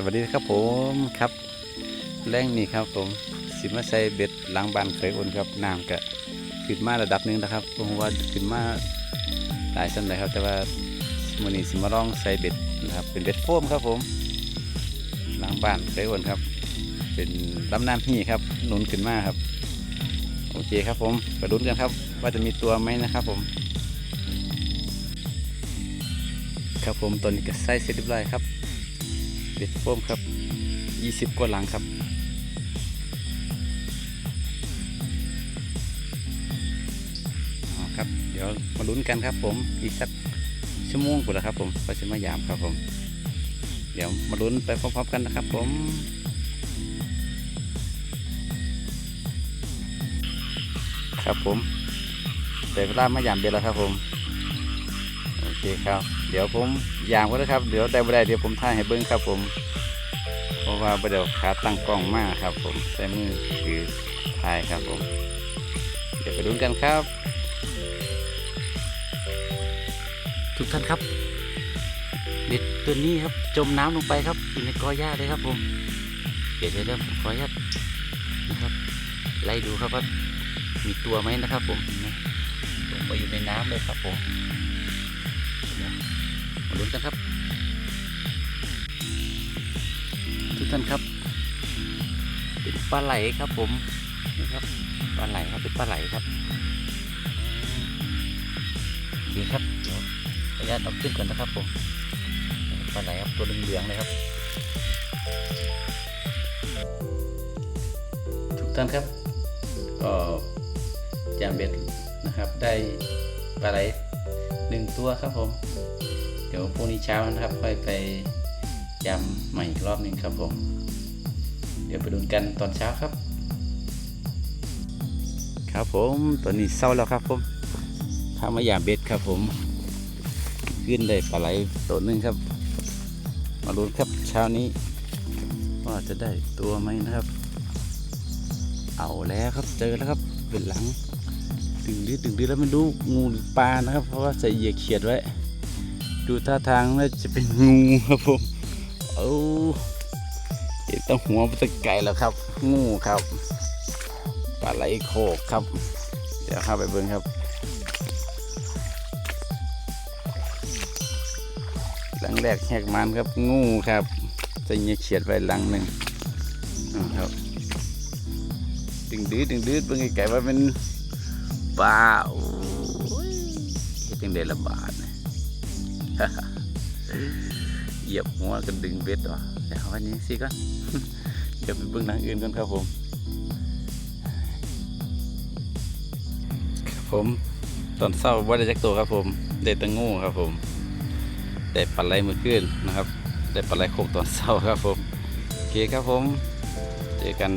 สวัสดีครับผมครับ แรงนี่ครับผมสิมาใส่เบ็ดล้างบานเคยโอนครับน้ำก็ขึ้นมาระดับหนึงนะครับผมว่าขึ้นมาหลายชั้นเลยครับ แต่ว่ามื้อนี้สิมาลองใส่เบ็ดนะครับ เป็นเบ็ดโฟมครับผมล้างบานเคยโอนครับ เป็นลำน้ำพี่ครับหนุนขึ้นมาครับ โอเคครับผมไปลุ้นกันครับ ว่าจะมีตัวไหมนะครับผมครับผมตอนนี้ก็ใส่เสร็จเรียบร้อยครับ เบ็ดโฟมครับ 20 กว่าหลังครับครับ เดี๋ยวมาลุ้นกันครับผมอีกสักชั่วโมงกว่าแล้วครับผมก็จะมายามครับผม เดี๋ยวมาลุ้นไปพร้อมๆกันนะครับผมครับผมแต่เวลามายามเบ็ดแล้วครับผม เคครับ เดี๋ยวผมยามก็ได้ครับ เดี๋ยวได้บ่ได้เดี๋ยวผมถ่ายให้เบิ้งครับ ผม เพราะว่าบ่เดี๋ยวขาตั้งกล้องมากครับ ผมใช้มือถือถ่ายครับผม เดี๋ยวไปดูกันครับ ทุกท่านครับเบ็ดตัวนี้ครับจมน้ำลงไปครับอยู่ในกอหญ้าเลยครับ ผมเดี๋ยวเดี๋ยวเดี๋ยวผมขออนุญาตนะครับ ไล่ดูครับว่ามีตัวไหมนะครับ ผมนะลงไปอยู่ในน้ำเลยครับผม มาลุ้นกันครับ ทุกท่านครับ เป็นปลาไหลครับผมนี่ครับปลาไหลครับเป็นปลาไหลครับโอเคครับเดี๋ยวขออนุญาตเอาขึ้นก่อนนะครับผมปลาไหลครับตัวเหลืองๆเลยครับ ทุกท่านครับก็จามเบ็ดนะครับได้ปลาไหล หนึ่งตัวครับผม เดี๋ยวพรุ่งนี้เช้านะครับ ค่อยไปยำใหม่อีกรอบหนึ่งครับผม เดี๋ยวไปดูกันตอนเช้าครับ ครับผมตอนนี้เศร้าแล้วครับผมพามายามเบ็ดครับผม ขึ้นเลยปลาไหลตัวหนึ่งครับ มาลุ้นครับเช้านี้ ว่าจะได้ตัวไหมนะครับ เอาแล้วครับเจอแล้วครับเป็นหลัง ดึงดื้อดึงดื้อแล้วไม่รู้งูหรือปลานะครับ เพราะว่าใส่เหยื่อเขียดไว้ ดูท่าทางน่าจะเป็นงูครับผมเอาเห็นตั้งหัวมันตะไก่แล้วครับ งูครับปลาไหลโขกครับ เดี๋ยวข้าไปเบิ่งครับหลังแรกแหกมันครับงูครับจะเงียเขียดไว้หลังหนึ่งครับ ดึงดื้อดึงดื้อเบิ่งไก่ว่าเป็น ปลาโอ้ยเฮ็ดจังไดละบาทนะเหยียบหัวกันดึงเบ็ดเหรอเดี๋ยววันนี้สิก่อนเดี๋ยวไปเบิ่งนังอื่นกันครับผม ครับผม ตอนเศร้าว่าได้จักตัวครับผม ได้ตังงูครับผม ได้ปลาไหลมือขึ้นนะครับ ได้ปลาไหลโคกตอนเศร้าครับผม โอเคครับผม เจอกัน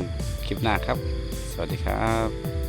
คลิปหน้าครับ สวัสดีครับ